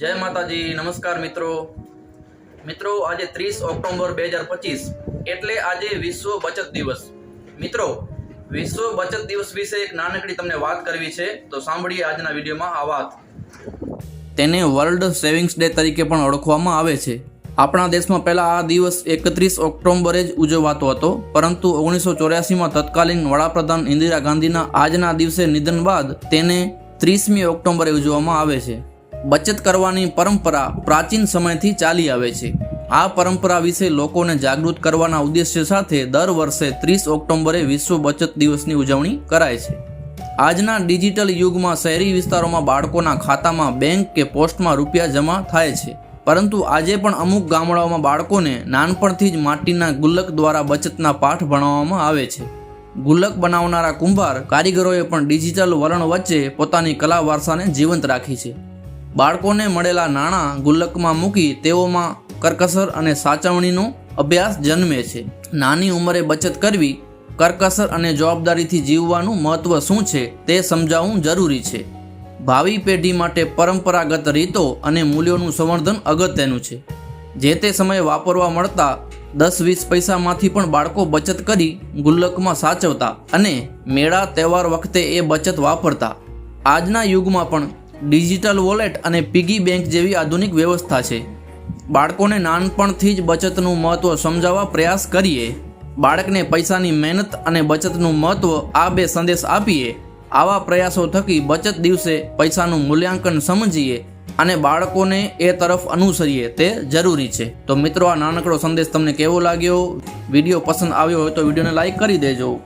જય માતાજી, નમસ્કાર મિત્રો. મિત્રો, આજે ત્રીસ ઓક્ટોબર બે હજાર પચીસ, એટલે આજે વિશ્વ બચત દિવસ. મિત્રો, વિશ્વ બચત દિવસ વિશે એક નાનકડી તમને વાત કરવી છે, તો સાંભળીએ આજના વિડીયોમાં આ વાત. તેને વર્લ્ડ સેવિંગ્સ ડે તરીકે પણ ઓળખવામાં આવે છે. આપણા દેશમાં પહેલાં આ દિવસ એકત્રીસ ઓક્ટોબરે જ ઉજવાતો હતો, પરંતુ ઓગણીસો ચોર્યાસીમાં તત્કાલીન વડાપ્રધાન ઇન્દિરા ગાંધીના આજના દિવસે નિધન બાદ તેને ત્રીસમી ઓક્ટોબરે ઉજવવામાં આવે છે. બચત કરવાની પરંપરા પ્રાચીન સમયથી ચાલી આવે છે. આ પરંપરા વિશે લોકોને જાગૃત કરવાના ઉદ્દેશ્ય સાથે દર વર્ષે ત્રીસ ઓક્ટોબરે વિશ્વ બચત દિવસની ઉજવણી કરાય છે. આજના ડિજિટલ યુગમાં શહેરી વિસ્તારોમાં બાળકોના ખાતામાં બેંક કે પોસ્ટમાં રૂપિયા જમા થાય છે. પરંતુ આજે પણ અમુક ગામડાઓમાં બાળકોને નાનપણથી જ માટીના ગુલ્લક દ્વારા બચતના પાઠ ભણાવવામાં આવે છે. ગુલ્લક બનાવનારા કુંભાર કારીગરોએ પણ ડિજિટલ વલણ વચ્ચે પોતાની કલા વારસાને જીવંત રાખી છે. બાળકોને મળેલા નાણાં ગુલ્લકમાં મૂકી તેઓમાં કરકસર અને સાચવણીનો અભ્યાસ જન્મે છે. નાની ઉંમરે બચત કરવી, કરકસર અને જવાબદારીથી જીવવાનું મહત્વ શું છે તે સમજાવવું જરૂરી છે. ભાવિ પેઢી માટે પરંપરાગત રીતો અને મૂલ્યોનું સંવર્ધન અગત્યનું છે. જે તે સમયે વાપરવા મળતા દસ વીસ પૈસામાંથી પણ બાળકો બચત કરી ગુલ્લકમાં સાચવતા અને મેળા, તહેવાર વખતે એ બચત વાપરતા. આજના યુગમાં પણ ડિજિટલ વોલેટ અને પીગી બેંક જેવી આધુનિક વ્યવસ્થા છે. બાળકોને નાનપણથી જ બચતનું મહત્ત્વ સમજાવવા પ્રયાસ કરીએ. બાળકને પૈસાની મહેનત અને બચતનું મહત્ત્વ આ બે સંદેશ આપીએ. આવા પ્રયાસો થકી બચત દિવસે પૈસાનું મૂલ્યાંકન સમજીએ અને બાળકોને એ તરફ અનુસરીએ તે જરૂરી છે. તો મિત્રો, આ નાનકડો સંદેશ તમને કેવો લાગ્યો? વીડિયો પસંદ આવ્યો હોય તો વિડીયોને લાઈક કરી દેજો.